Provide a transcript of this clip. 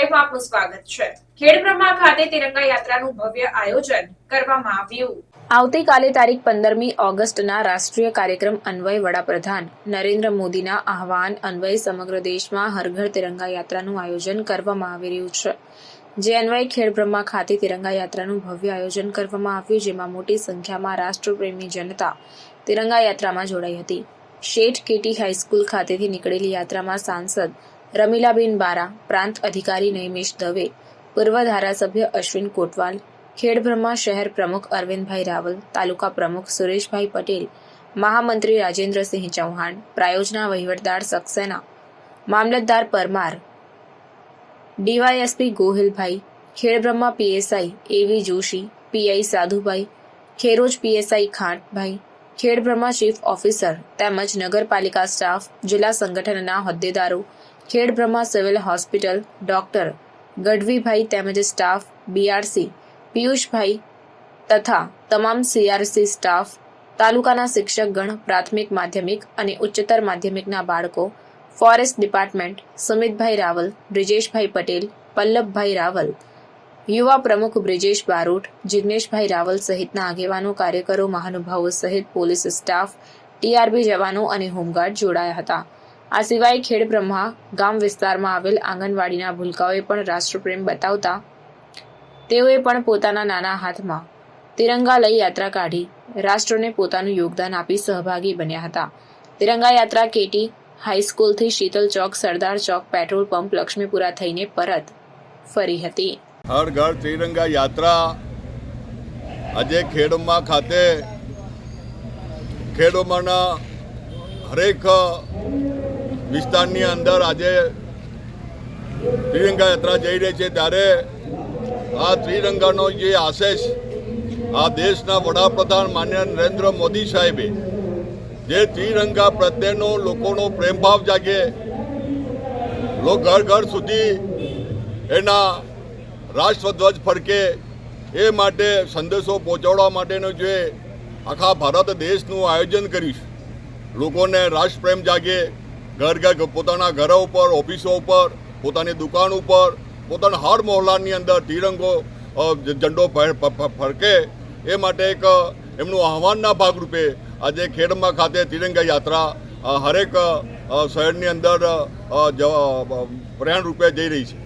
લાઈવમાં આપનું સ્વાગત છે. ખેડબ્રહ્મા ખાતે તિરંગા યાત્રાનું ભવ્ય આયોજન કરવામાં આવ્યું. આવતીકાલે તારીખ પંદરમી ઓગસ્ટના રાષ્ટ્રીય કાર્યક્રમ અન્વય વડાપ્રધાન નરેન્દ્ર મોદીના આહવાન અન્વયે સમગ્ર દેશમાં હરઘર તિરંગા યાત્રાનું આયોજન કરવામાં આવી રહ્યું છે. જે અન્વયે ખેડબ્રહ્મા ખાતે તિરંગા યાત્રાનું ભવ્ય આયોજન કરવામાં આવ્યું, જેમાં મોટી સંખ્યામાં રાષ્ટ્રપ્રેમી જનતા તિરંગા યાત્રામાં જોડાઈ હતી. શેઠ કેટી હાઈસ્કૂલ ખાતેથી નીકળેલી યાત્રામાં સાંસદ રમીલાબેન બારા, પ્રાંત અધિકારી નૈમેશ દવે, પૂર્વ ધારાસભ્ય અશ્વિન કોટવાલ, ખેડબ્રહ્મા શહેર પ્રમુખ અરવિંદભાઈ રાવલ, તાલુકા પ્રમુખ સુરેશભાઈ પટેલ, મહામંત્રી રાજેન્દ્રસિંહ ચૌહાણ, પ્રાયોજના વહીવટદાર સક્સેના, મામલતદાર Parmar, DYSP ગોહિલભાઈ, Khedbrahma PSI A V Joshi, PI Sadhubhai, Kheroj PSI ખાંટભાઈ, Khedbrahma chief officer તેમજ નગરપાલિકા સ્ટાફ, જિલ્લા સંગઠનના હોદ્દેદારો Khedbrahma civil hospital, doctor Gadhvibhai તેમજ સ્ટાફ બીઆરસી પિયુષભાઈ તથા તમામ સીઆરસી સ્ટાફ, તાલુકાના શિક્ષકગણ પ્રાથમિક માધ્યમિક અને ઉચ્ચતર માધ્યમિકના બાળકો, ફોરેસ્ટ ડિપાર્ટમેન્ટ, સુમિતભાઈ રાવલ, બ્રિજેશભાઈ પટેલ, પલ્લભભાઈ રાવલ, યુવા પ્રમુખ બ્રિજેશ બારોટ, જિગ્નેશભાઈ રાવલ સહિતના આગેવાનો, કાર્યકરો, મહાનુભાવો સહિત પોલીસ સ્ટાફ ટીઆરબી જવાનો અને હોમગાર્ડ જોડાયા હતા. આ સિવાય ખેડબ્રહ્મા ગામ વિસ્તારમાં આવેલ આંગણવાડીના ભૂલકાઓએ પણ રાષ્ટ્રપ્રેમ બતાવતા તેઓએ પણ પોતાના નાના હાથમાં તિરંગા લઈ યાત્રા કાઢી રાષ્ટ્રને પોતાનું યોગદાન આપી સહભાગી બન્યા હતા. તિરંગા યાત્રા કેટી હાઈસ્કૂલથી શીતલ ચોક, સરદાર ચોક, પેટ્રોલ પંપ, લક્ષ્મીપુરા થઈને પરત ફરી હતી. હર ઘર ત્રિરંગા યાત્રા. આજે ખેડમાં ખાતે ખેડોમાંના હરેક વિસ્તારની અંદર આજે ત્રિરંગા યાત્રા જઈ રહી છે. ત્યારે આ ત્રિરંગાનો જે આશેષ આ દેશના વડાપ્રધાન માન્ય નરેન્દ્ર મોદી સાહેબે જે ત્રિરંગા પ્રત્યેનો લોકોનો પ્રેમભાવ જાગે, લો ઘર ઘર સુધી એના રાષ્ટ્રધ્વજ ફરકે એ માટે સંદેશો પહોંચાડવા માટેનું જે આખા ભારત દેશનું આયોજન કરીશ. લોકોને રાષ્ટ્રપ્રેમ જાગે ઘર ઘર પોતાના ઘરો ઉપર, ઓફિસો ઉપર, પોતાની દુકાન ઉપર, પોતાના હર મોહલ્લાની અંદર તિરંગો ઝંડો ફરકે. એ માટે એક એમનું આહવાનના ભાગરૂપે આજે ખેડમાં ખાતે તિરંગા યાત્રા હરેક શહેરની અંદર પ્રયાણ રૂપે જઈ રહી છે.